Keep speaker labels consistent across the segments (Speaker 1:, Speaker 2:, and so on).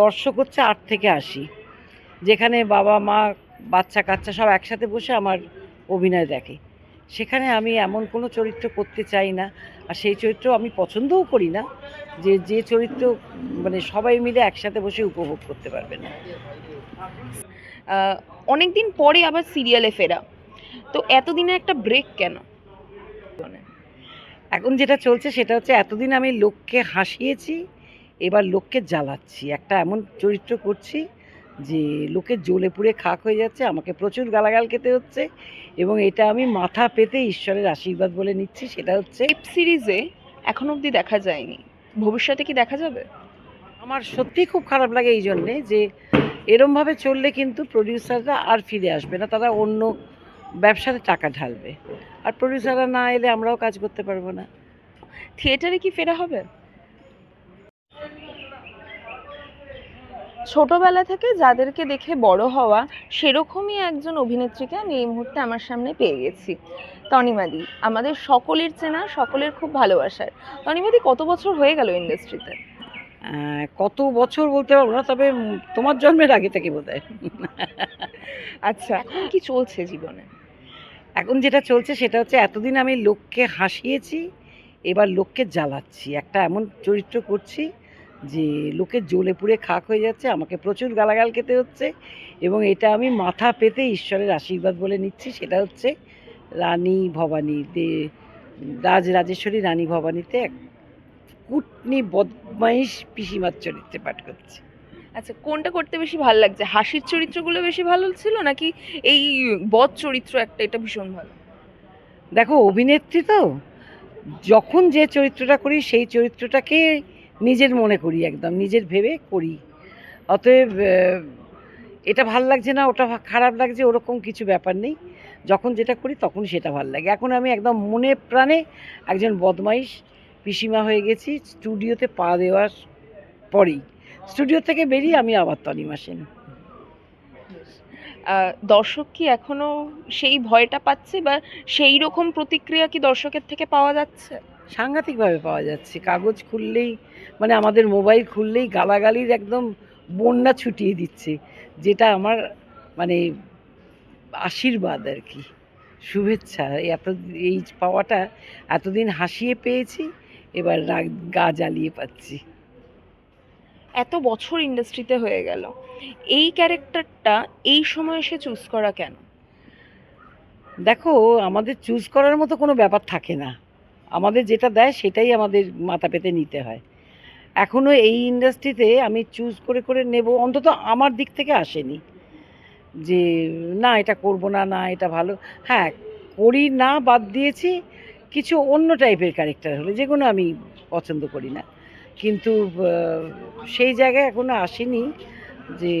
Speaker 1: দর্শক হচ্ছে আট থেকে আশি। যেখানে বাবা মা বাচ্চা কাচ্চা সব একসাথে বসে আমার অভিনয় দেখে। সেখানে আমি এমন কোনো চরিত্র করতে চাই না আর সেই চরিত্র আমি পছন্দও করি না যে যে চরিত্র মানে সবাই মিলে একসাথে বসে উপভোগ করতে পারবে না।
Speaker 2: অনেক দিন পরে আবার সিরিয়ালে ফেরা। তো এতদিনে একটা ব্রেক কেন?
Speaker 1: এখন যেটা চলছে সেটা হচ্ছে এতদিন আমি লোককে হাসিয়েছি এবার লোককে জ্বালাচ্ছি। একটা এমন চরিত্র করছি যে লোকের জ্বলে পুড়ে খাক হয়ে যাচ্ছে আমাকে প্রচুর গালাগাল খেতে হচ্ছে এবং এটা আমি মাথা পেতে ঈশ্বরের আশীর্বাদ বলে নিচ্ছি সেটা হচ্ছে
Speaker 2: ওয়েব সিরিজে এখন অবধি দেখা যায়নি। ভবিষ্যতে কি দেখা যাবে?
Speaker 1: আমার সত্যি খুব খারাপ লাগে এই জন্যে যে এরমভাবে চললে কিন্তু প্রডিউসাররা আর ফিরে আসবে না তারা অন্য ব্যবসাতে টাকা ঢালবে। আর প্রডিউসাররা না এলে আমরাও কাজ করতে পারব না।
Speaker 2: থিয়েটারে কি ফেরা হবে? ছোটবেলা থেকে যাদেরকে দেখে বড় হওয়া সেরকমই একজন অভিনেত্রীকে আমি এই মুহূর্তে আমার সামনে পেয়ে গেছি। তনিমাদি আমাদের সকলের চেনা সকলের খুব ভালোবাসার। তনিমাদি কত বছর হয়ে গেল ইন্ডাস্ট্রিতে?
Speaker 1: কত বছর বলতে পারব না তবে তোমার জন্মের আগে থেকে বোধ হয়
Speaker 2: আচ্ছা এখন কি চলছে জীবনে?
Speaker 1: এখন যেটা চলছে সেটা হচ্ছে এতদিন আমি লোককে হাসিয়েছি এবার লোককে জ্বালাচ্ছি। একটা এমন চরিত্র করছি যে লোকে জ্বলে পুড়ে খাক হয়ে যাচ্ছে আমাকে প্রচুর গালাগাল খেতে হচ্ছে এবং এটা আমি মাথা পেতে ঈশ্বরের আশীর্বাদ বলে নিচ্ছি। সেটা হচ্ছে রানী ভবানী দে রাজ রাজেশ্বরী রানী ভবানীতে এক কুটনি বদমাইশ পিসিমার চরিত্রে পাঠ করছে।
Speaker 2: আচ্ছা কোনটা করতে বেশি ভালো লাগছে? হাসির চরিত্রগুলো বেশি ভালো ছিল নাকি এই বদ চরিত্র একটা এটা ভীষণ ভালো?
Speaker 1: দেখো অভিনেত্রী তো যখন যে চরিত্রটা করি সেই চরিত্রটাকে নিজের মনে করি একদম, নিজের ভেবে করি। অতএব এটা ভালো লাগছে না, ওটা খারাপ লাগছে, ওরকম কিছু ব্যাপার নেই। যখন যেটা করি তখন সেটা ভালো লাগে। এখন আমি একদম মনে প্রাণে একজন বদমাইশ, পিসিমা হয়ে গেছি, স্টুডিওতে পা দেওয়ার পরেই। স্টুডিও থেকে বেরিয়ে আমি আবার তনিমা সেন
Speaker 2: দর্শক কি এখনও সেই ভয়টা পাচ্ছে বা সেই রকম প্রতিক্রিয়া কি দর্শকের থেকে পাওয়া যাচ্ছে?
Speaker 1: সাংঘাতিকভাবে পাওয়া যাচ্ছে। কাগজ খুললেই মানে আমাদের মোবাইল খুললেই গালাগালির একদম বন্যা ছুটিয়ে দিচ্ছে যেটা আমার মানে আশীর্বাদ আর কি। শুভেচ্ছা। এত এই পাওয়াটা এতদিন হাসিয়ে পেয়েছি এবার রাগ- গা জ্বালিয়ে পাচ্ছি।
Speaker 2: এত বছর ইন্ডাস্ট্রিতে হয়ে গেল। এই ক্যারেক্টারটা এই সময় এসে চুজ করা কেন?
Speaker 1: দেখো আমাদের চুজ করার মতো কোনো ব্যাপার থাকে না। আমাদের যেটা দেয় সেটাই আমাদের মাথা পেতে নিতে হয়। এখনও এই ইন্ডাস্ট্রিতে আমি চুজ করে করে নেব, অন্তত আমার দিক থেকে আসেনি। যে না, এটা করব না না, এটা ভালো। হ্যাঁ করি না বাদ দিয়েছি, কিছু অন্য টাইপের ক্যারেক্টার হলে, যেগুলো আমি পছন্দ করি না। কিন্তু সেই জায়গায় এখনও আসেনি যে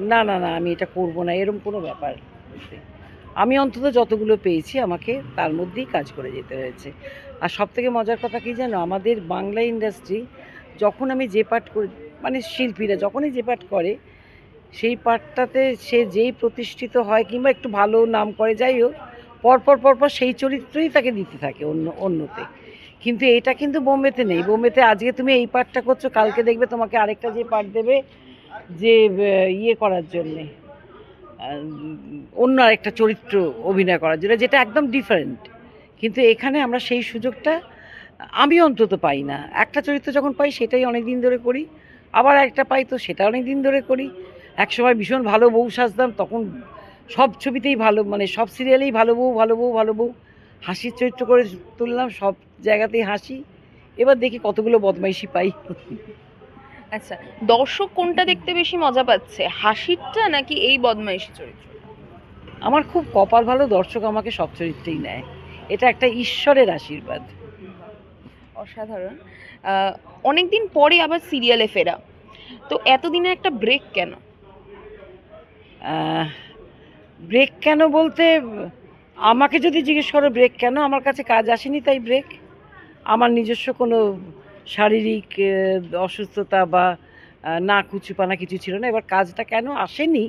Speaker 1: না না না, আমি এটা করব না এরকম কোনো ব্যাপার। আমি অন্তত যতগুলো পেয়েছি, আমাকে তার মধ্যেই কাজ করে যেতে হয়েছে। আর সব থেকে মজার কথা কি জানো? আমাদের বাংলা ইন্ডাস্ট্রি যখন আমি যে পাঠ করি মানে শিল্পীরা যখনই যে পাঠ করে, সেই পাঠটাতে সে যেই প্রতিষ্ঠিত হয় কিংবা একটু ভালো নাম করে, যাই হোক, পরপর পরপর সেই চরিত্রই তাকে দিতে থাকে অন্য, অন্যতে। কিন্তু এটা কিন্তু বোম্বেতে নেই। বোম্বেতে আজকে তুমি এই পাঠটা করছ, কালকে দেখবে তোমাকে আরেকটা যে পাঠ দেবে যে ইয়ে করার জন্যে। অন্য আরেকটা চরিত্র অভিনয় করার জন্য, যেটা একদম ডিফারেন্ট কিন্তু এখানে আমরা সেই সুযোগটা, আমি অন্তত পাই না। একটা চরিত্র যখন পাই, সেটাই অনেক দিন ধরে করি। আবার একটা পাই তো সেটা অনেক দিন ধরে করি। এক সময় ভীষণ ভালো বউ সাজতাম, তখন সব ছবিতেই ভালো মানে সব সিরিয়ালেই ভালো বউ ভালো বউ ভালো বউ। হাসির চরিত্র করে তুললাম, সব জায়গাতেই হাসি। এবার দেখি কতগুলো বদমাইশি পাই।
Speaker 2: আচ্ছা দর্শক কোনটা দেখতে বেশি মজা পাচ্ছে হাসিরটা নাকি এই বদমাইশি চরিত্র?
Speaker 1: আমার খুব কপাল ভালো দর্শক আমাকে সব চরিত্রেই নেয়। এটা একটা ঈশ্বরের আশীর্বাদ।
Speaker 2: অসাধারণ। অনেক দিন পরে আবার সিরিয়ালে ফেরা। তো এতদিনে একটা ব্রেক কেন?
Speaker 1: ব্রেক কেন বলতে আমাকে যদি জিজ্ঞেস করো ব্রেক কেন? আমার কাছে কাজ আসেনি তাই ব্রেক। আমার নিজস্ব কোনো শারীরিক অসুস্থতা বা না কুচুপানা কিছু ছিল না। এবার কাজটা কেন আসেনি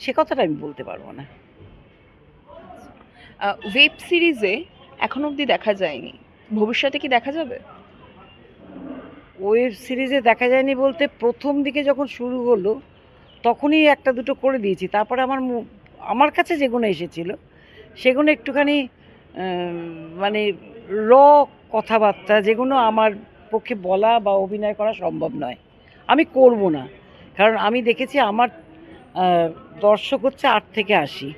Speaker 1: সে কথাটা আমি বলতে পারব না।
Speaker 2: ওয়েব সিরিজে এখন অবধি দেখা যায়নি। ভবিষ্যতে কি দেখা যাবে?
Speaker 1: ওয়েব সিরিজে দেখা যায়নি বলতে প্রথম দিকে যখন শুরু হলো তখনই একটা দুটো করে দিয়েছি। তারপরে আমার আমার কাছে যেগুলো এসেছিল সেগুলো একটুখানি মানে র কথাবার্তা যেগুলো আমার পক্ষে বলা বা অভিনয় করা সম্ভব নয়। আমি করব না। কারণ আমি দেখেছি আমার দর্শক হচ্ছে আট থেকে আশি।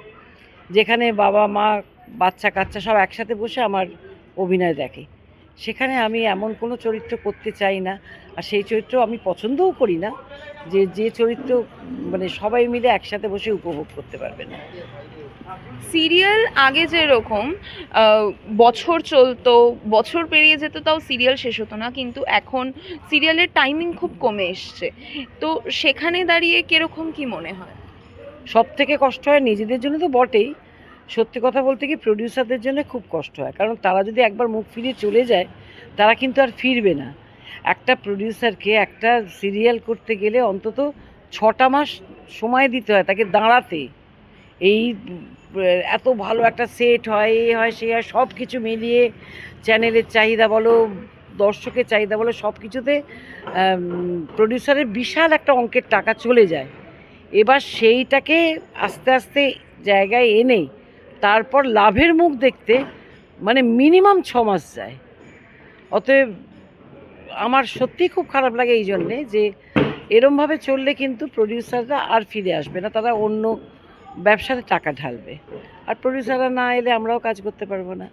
Speaker 1: যেখানে বাবা, মা, বাচ্চা, কাচ্চা সব একসাথে বসে আমার অভিনয় দেখে। সেখানে আমি এমন কোনো চরিত্র করতে চাই না। আর সেই চরিত্র আমি পছন্দও করি না। যে যে চরিত্র মানে সবাই মিলে একসাথে বসে উপভোগ করতে পারবে না।
Speaker 2: সিরিয়াল আগে যেরকম বছর চলতো, বছর পেরিয়ে যেত তাও সিরিয়াল শেষ হতো না, কিন্তু এখন সিরিয়ালের টাইমিং খুব কমে এসছে। তো সেখানে দাঁড়িয়ে কীরকম কি মনে হয়?
Speaker 1: সব থেকে কষ্ট হয় নিজেদের জন্য তো বটেই। সত্যি কথা বলতে কি প্রডিউসারদের জন্য খুব কষ্ট হয়। কারণ তারা যদি একবার মুখ ফিরিয়ে চলে যায়, তারা কিন্তু আর ফিরবে না। একটা প্রডিউসারকে একটা সিরিয়াল করতে গেলে অন্তত ছটা মাস সময় দিতে হয় তাকে দাঁড়াতে। এই এত ভালো একটা সেট হয়, এ হয়, সে হয় সব কিছু মিলিয়ে চ্যানেলের চাহিদা বলো, দর্শকের চাহিদা বলো সব কিছুতে প্রডিউসারের বিশাল একটা অঙ্কের টাকা চলে যায়। এবার সেইটাকে আস্তে আস্তে জায়গায় এনে, তারপর লাভের মুখ দেখতে মানে মিনিমাম ছ মাস যায়। অতএব আমার সত্যিই খুব খারাপ লাগে এই জন্যে যে, এরমভাবে চললে কিন্তু প্রডিউসাররা আর ফিরে আসবে না, তারা অন্য ব্যবসাতে টাকা ঢালবে। আর প্রডিউসাররা না এলে আমরাও কাজ করতে পারব না।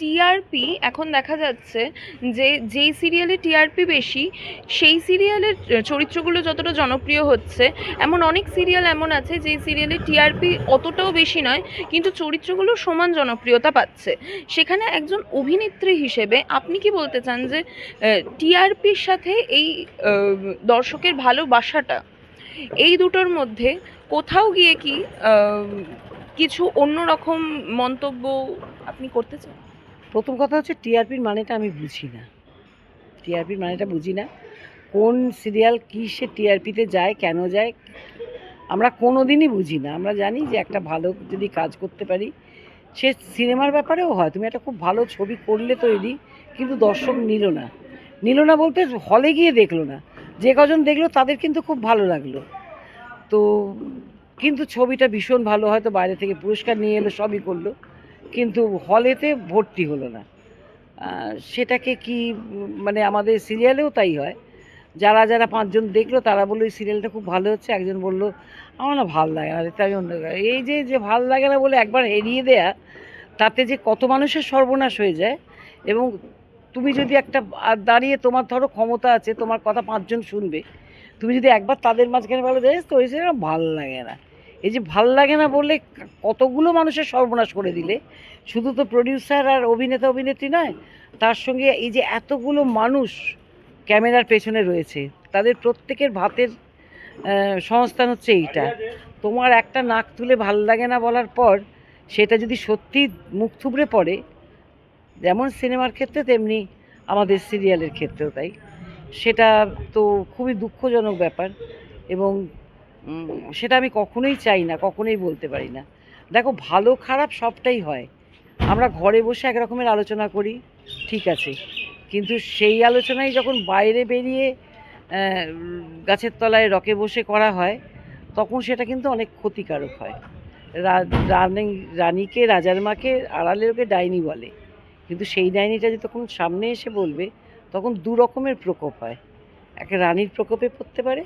Speaker 2: টিআরপি এখন দেখা যাচ্ছে যে, যেই সিরিয়ালে টিআরপি বেশি, সেই সিরিয়ালের চরিত্রগুলো যতটা জনপ্রিয় হচ্ছে, এমন অনেক সিরিয়াল এমন আছে যেই সিরিয়ালে টিআরপি অতটাও বেশি নয়, কিন্তু চরিত্রগুলো সমান জনপ্রিয়তা পাচ্ছে। সেখানে একজন অভিনেত্রী হিসেবে আপনি কি বলতে চান যে টিআরপির সাথে এই দর্শকের ভালোবাসাটা? এই দুটোর মধ্যে কোথাও গিয়ে কি কিছু অন্যরকম মন্তব্য আপনি করতে চান?
Speaker 1: প্রথম কথা হচ্ছে টিআরপির মানেটা আমি বুঝি না। টিআরপির মানেটা বুঝি না। কোন সিরিয়াল কী সে টিআরপিতে যায়, কেন যায়, আমরা কোনো দিনই বুঝি না। আমরা জানি যে একটা ভালো যদি কাজ করতে পারি, সে সিনেমার ব্যাপারেও হয়। তুমি একটা খুব ভালো ছবি করলে তৈরি, কিন্তু দর্শক নিল না। নিল না বলতে হলে গিয়ে দেখল না। যে কজন দেখল তাদের কিন্তু খুব ভালো লাগল। তো কিন্তু ছবিটা ভীষণ ভালো হয়তো বাইরে থেকে পুরস্কার নিয়ে এলো, সবই করল। কিন্তু হলেতে ভর্তি হলো না। সেটাকে কি মানে আমাদের সিরিয়ালেও তাই হয়। যারা যারা পাঁচজন দেখল তারা বলল, এই সিরিয়ালটা খুব ভালো হচ্ছে। একজন বলল, আমার না ভালো লাগে না। তাই অন্য এই যে যে ভালো লাগে না বলে একবার এড়িয়ে দেয়া, তাতে যে কত মানুষের সর্বনাশ হয়ে যায় এবং তুমি যদি একটা দাঁড়িয়ে তোমার ধরো ক্ষমতা আছে, তোমার কথা পাঁচজন শুনবে, তুমি যদি একবার তাদের মাঝখানে বলো দেখ তো ওই সিনেমা ভালো লাগে না। এই যে ভালো লাগে না বলে কতগুলো মানুষের সর্বনাশ করে দিলে? শুধু তো প্রডিউসার আর অভিনেতা, অভিনেত্রী নয়, তার সঙ্গে এই যে এতগুলো মানুষ ক্যামেরার পেছনে রয়েছে, তাদের প্রত্যেকের ভাতের সংস্থান হচ্ছে এইটা। তোমার একটা নাক তুলে ভালো লাগে না বলার পর, সেটা যদি সত্যি মুখ থুবড়ে পড়ে যেমন সিনেমার ক্ষেত্রে, তেমনি আমাদের সিরিয়ালের ক্ষেত্রেও তাই। সেটা তো খুবই দুঃখজনক ব্যাপার এবং সেটা আমি কখনোই চাই না, কখনোই বলতে পারি না। দেখো, ভালো খারাপ সবটাই হয়। আমরা ঘরে বসে এক রকমের আলোচনা করি, ঠিক আছে। কিন্তু সেই আলোচনাই যখন বাইরে বেরিয়ে গাছের তলায় রকে বসে করা হয়, তখন সেটা কিন্তু অনেক ক্ষতিকারক হয়। রানী, রানীকে, রাজার মাকে আড়ালে ওকে ডাইনি বলে। কিন্তু সেই ডাইনিটা যদি তখন সামনে এসে বলবে, তখন দু রকমের প্রকোপ হয়। একটা রানীর প্রকোপে পড়তে পারে,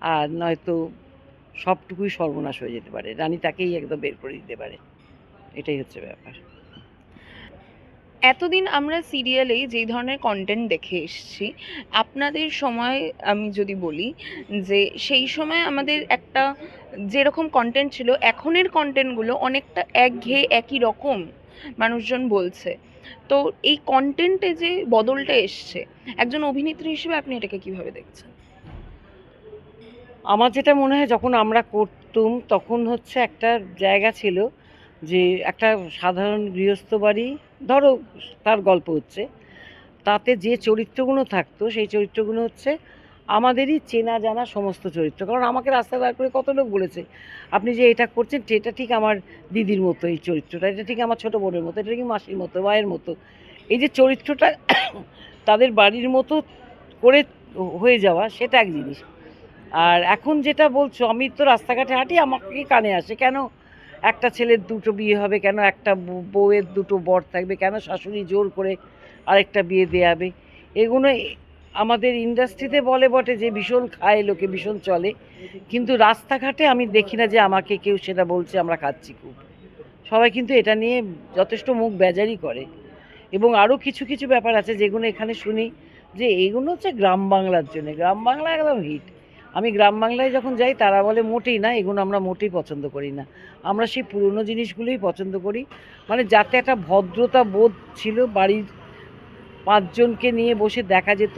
Speaker 1: আর নয়তো সবটুকুই সর্বনাশ হয়ে যেতে পারে। রানী তাকেই একদম বের করে দিতে পারে। এটাই হচ্ছে ব্যাপার।
Speaker 2: এতদিন আমরা সিরিয়ালে যেই ধরনের কন্টেন্ট দেখে এসেছি, আপনাদের সময় আমি যদি বলি যে সেই সময় আমাদের একটা যেরকম কন্টেন্ট ছিল, এখনের কন্টেন্টগুলো অনেকটা একঘেয়ে একই রকম মানুষজন বলছে। তো এই কন্টেন্টে যে বদলটা এসছে, একজন অভিনেত্রী হিসেবে আপনি এটাকে কীভাবে দেখছেন?
Speaker 1: আমার যেটা মনে হয়, যখন আমরা করতুম, তখন হচ্ছে একটা জায়গা ছিল যে একটা সাধারণ গৃহস্থ বাড়ি, ধরো তার গল্প হচ্ছে, তাতে যে চরিত্রগুলো থাকতো, সেই চরিত্রগুলো হচ্ছে আমাদেরই চেনা জানা সমস্ত চরিত্র। কারণ আমাকে রাস্তায় দাঁড় করে কত লোক বলেছে, আপনি যে এটা করছেন এটা ঠিক আমার দিদির মতো এই চরিত্রটা, এটা ঠিক আমার ছোটো বোনের মতো, এটা ঠিক মাসির মতো, মায়ের মতো। এই যে চরিত্রটা তাদের বাড়ির মতো করে হয়ে যাওয়া, সেটা এক জিনিস। আর এখন যেটা বলছো, আমি তো রাস্তাঘাটে হাঁটি, আমাকে কানে আসে? কেন একটা ছেলের দুটো বিয়ে হবে? কেন একটা বউয়ের দুটো বর থাকবে? কেন শাশুড়ি জোর করে আরেকটা বিয়ে দেয়াবে? এগুলো এ- আমাদের ইন্ডাস্ট্রিতে বলে বটে যে ভীষণ খায় লোকে, ভীষণ চলে। কিন্তু রাস্তাঘাটে আমি দেখি না যে আমাকে কেউ সেটা বলছে, আমরা খাচ্ছি খুব। সবাই কিন্তু এটা নিয়ে যথেষ্ট মুখ বেজারি করে। এবং আরও কিছু কিছু ব্যাপার আছে যেগুলো এখানে শুনি যে এইগুলো হচ্ছে গ্রাম বাংলার জন্য। গ্রাম বাংলা একদম হিট। আমি গ্রাম বাংলায় যখন যাই তারা বলে মোটেই না, এগুলো আমরা মোটেই পছন্দ করি না। আমরা সেই পুরনো জিনিসগুলোই পছন্দ করি। মানে যাতে একটা ভদ্রতা বোধ ছিল বাড়ির পাঁচজনকে নিয়ে বসে দেখা যেত।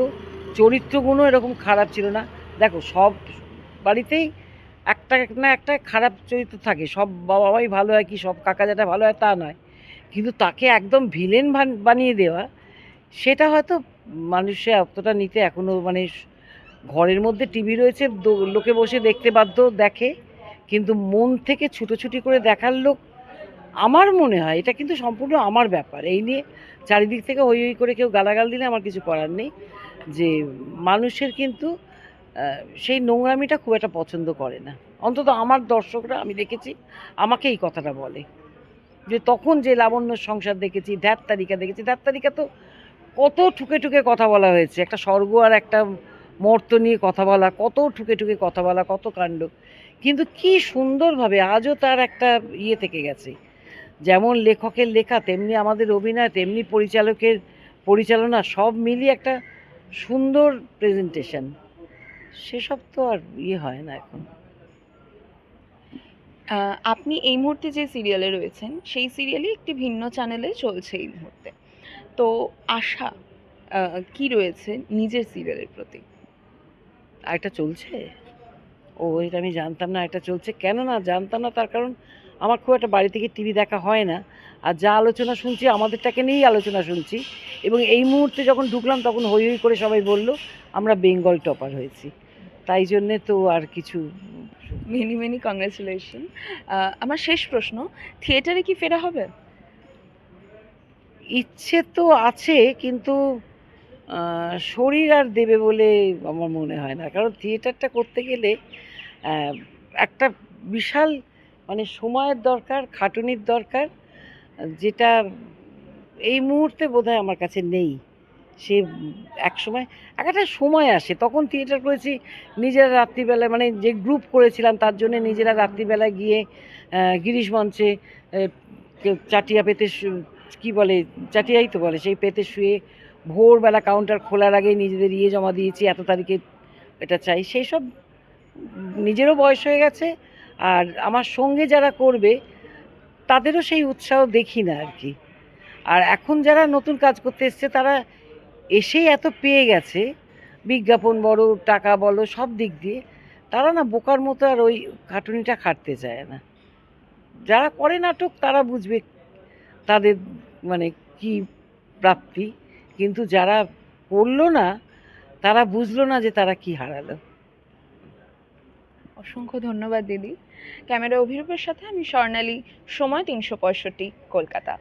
Speaker 1: চরিত্রগুলো এরকম খারাপ ছিল না। দেখো, সব বাড়িতেই একটা না একটা খারাপ চরিত্র থাকে। সব বাবা বাবাই ভালো হয় কি, সব কাকা যেটা ভালো হয় তা নয়। কিন্তু তাকে একদম ভিলেন বানিয়ে দেওয়া, সেটা হয়তো মানুষে অতটা নিতে এখনও মানে ঘরের মধ্যে টিভি রয়েছে লোকে বসে দেখতে বাধ্য দেখে। কিন্তু মন থেকে ছুটোছুটি করে দেখার লোক আমার মনে হয়, এটা কিন্তু সম্পূর্ণ আমার ব্যাপার। এই নিয়ে চারিদিক থেকে হই হই করে কেউ গালাগাল দিলে আমার কিছু করার নেই। যে মানুষের কিন্তু সেই নোংরামিটা খুব একটা পছন্দ করে না। অন্তত আমার দর্শকরা, আমি দেখেছি, আমাকে এই কথাটা বলে। যে তখন যে লাবণ্য সংসার দেখেছি, ধ্যাত তালিকা দেখেছি, ধ্যাত তালিকা তো কত ঠুকে ঠুকে কথা বলা হয়েছে। একটা স্বর্গ আর একটা মর্ত নিয়ে কথা বলা, কত ঠুকে ঠুকে কথা বলা, কত কাণ্ড। কিন্তু কি সুন্দরভাবে আজও তার একটা ইয়ে থেকে গেছে। যেমন লেখকের লেখা তেমনি আমাদের অভিনয় তেমনি পরিচালকের পরিচালনা সব মিলিয়ে একটা সুন্দর প্রেজেন্টেশন সেসব তো আর ইয়ে হয় না এখন।
Speaker 2: আপনি এই মুহূর্তে যে সিরিয়ালে রয়েছেন সেই সিরিয়ালই একটি ভিন্ন চ্যানেলে চলছে এই মুহূর্তে। তো আশা কি রয়েছে নিজের সিরিয়ালের প্রতি?
Speaker 1: আর এটা চলছে? ও এটা আমি জানতাম না এটা চলছে। কেন না জানতাম না তার কারণ আমার খুব একটা বাড়ি থেকে টিভি দেখা হয় না। আর যা আলোচনা শুনছি আমাদেরটাকে নিয়েই আলোচনা শুনছি। এবং এই মুহূর্তে যখন ঢুকলাম তখন হই হই করে সবাই বলল আমরা বেঙ্গল টপার হয়েছি। তাই জন্যে তো আর কিছু
Speaker 2: মেনি মেনি কংগ্রেচুলেশন আমার শেষ প্রশ্ন থিয়েটারে কি ফেরা হবে?
Speaker 1: ইচ্ছে তো আছে কিন্তু শরীর আর দেবে বলে আমার মনে হয় না। কারণ থিয়েটারটা করতে গেলে একটা বিশাল মানে সময়ের দরকার, খাটুনির দরকার, যেটা এই মুহূর্তে বোধহয় আমার কাছে নেই। সে এক সময়, এক একটা সময় আসে, তখন থিয়েটার করেছি, নিজেরা রাত্রিবেলায় মানে যে গ্রুপ করেছিলাম, তার জন্য নিজেরা রাত্রিবেলায় গিয়ে গিরিশ মঞ্চে চাটিয়া পেতে কি বলে, চাটিয়াই তো বলে, সেই পেতে শুয়ে ভোরবেলা কাউন্টার খোলার আগেই নিজেদের ইয়ে জমা দিয়েছি, এত তারিখে এটা চাই, সেই সব, নিজেরও বয়স হয়ে গেছে আর আমার সঙ্গে যারা করবে, তাদেরও সেই উৎসাহ দেখি না আর কি। আর এখন যারা নতুন কাজ করতে এসছে, তারা এসেই এত পেয়ে গেছে, বিজ্ঞাপন বড় টাকা বলো, সব দিক দিয়ে। তারা না বোকার মতো আর ওই খাটুনিটা খাটতে চায় না। যারা করে নাটক, তারা বুঝবে তাদের মানে কি প্রাপ্তি। কিন্তু যারা করল না, তারা বুঝলো না যে তারা কি হারালো।
Speaker 2: অসংখ্য ধন্যবাদ দিদি। ক্যামেরা অভিরূপের সাথে আমি স্বর্ণালী সময় তিনশো পঁয়ষট্টি কলকাতা।